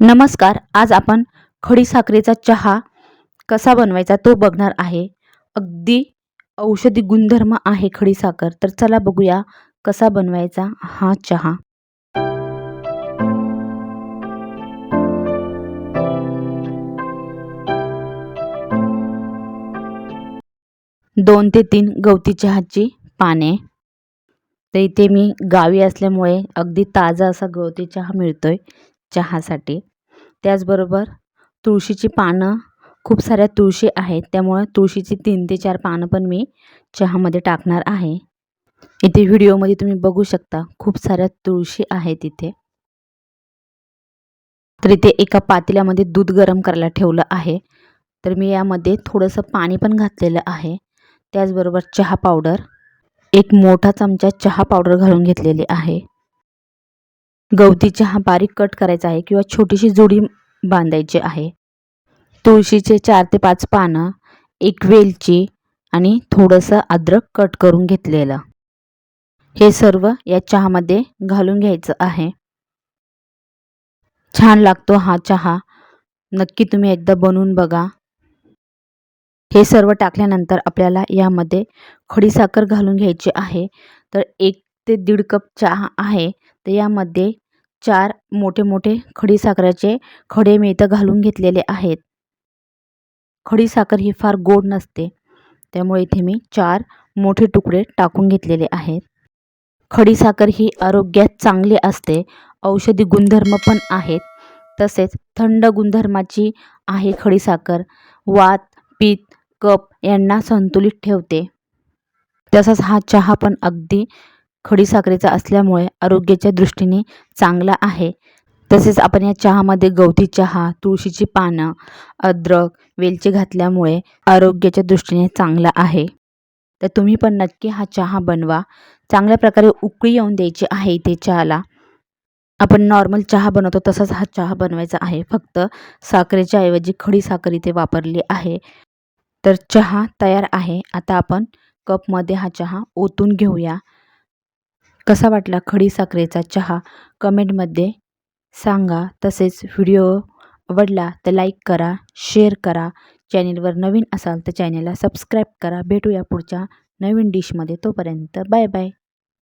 नमस्कार आज आपण खडीसाखरेचा चहा कसा बनवायचा तो बघणार आहे. अगदी औषधी गुणधर्म आहे खडीसाखर तर चला बघूया कसा बनवायचा हा चहा. दोन ते तीन गवती चहाची पाने. तर इथे मी गावी असल्यामुळे अगदी ताजा असा गवती चहा मिळतोय. चहासाठी. त्याचबरोबर तुळशीची पानं खूप साऱ्या तुळशी आहेत. त्यामुळं तुळशीची तीन ते चार पानं पण मी चहामध्ये टाकणार आहे. इथे व्हिडिओमध्ये तुम्ही बघू शकता खूप साऱ्या तुळशी आहेत इथे. तर इथे एका पातेल्यामध्ये दूध गरम करायला ठेवलं आहे. तर मी यामध्ये थोडंसं पाणी पण घातलेलं आहे. त्याचबरोबर चहा पावडर. एक मोठा चमचा चहा पावडर घालून घेतलेली आहे. गवती चहा बारीक कट करायचा आहे किंवा छोटीशी जोडी बांधायची आहे. तुळशीचे चार ते पाच पानं एक वेलची आणि थोडंसं अद्रक कट करून घेतलेलं. हे सर्व या चहामध्ये घालून घ्यायचं आहे. छान लागतो हा चहा. नक्की तुम्ही एकदा बनवून बघा. हे सर्व टाकल्यानंतर आपल्याला यामध्ये खडीसाखर घालून घ्यायची आहे. तर एक ते दीड कप चहा आहे. तर यामध्ये चार मोठे मोठे खडीसाखराचे खडे मी इथं घालून घेतलेले आहेत. खडीसाखर ही फार गोड नसते. त्यामुळे इथे मी चार मोठे तुकडे टाकून घेतलेले आहेत. खडीसाखर ही आरोग्यात चांगली असते. औषधी गुणधर्म पण आहेत. तसेच थंड गुणधर्माची आहे खडीसाखर. वात पीत कप यांना संतुलित ठेवते. तसंच हा चहा पण अगदी खडीसाखरेचा असल्यामुळे आरोग्याच्या दृष्टीने चांगला आहे. तसेच आपण या चहामध्ये गवती चहा तुळशीची पानं अद्रक वेलची घातल्यामुळे आरोग्याच्या दृष्टीने चांगला आहे. तर तुम्ही पण नक्की हा चहा बनवा. चांगल्या प्रकारे उकळी येऊन द्यायची आहे इथे चहाला. आपण नॉर्मल चहा बनवतो तसाच हा चहा बनवायचा आहे. फक्त साखरेच्या ऐवजी खडी साखर इथे वापरली आहे. तर चहा तयार आहे. आता आपण कपमध्ये हा चहा ओतून घेऊया. कसा वाटला खडी साखरेचा चहा? कमेंटमध्ये सांगा. तसेच व्हिडिओ आवडला तर लाईक करा शेअर करा. चॅनेलवर नवीन असाल तर चॅनेलला सबस्क्राईब करा. भेटूया पुढच्या नवीन डिशमध्ये. तोपर्यंत बाय बाय.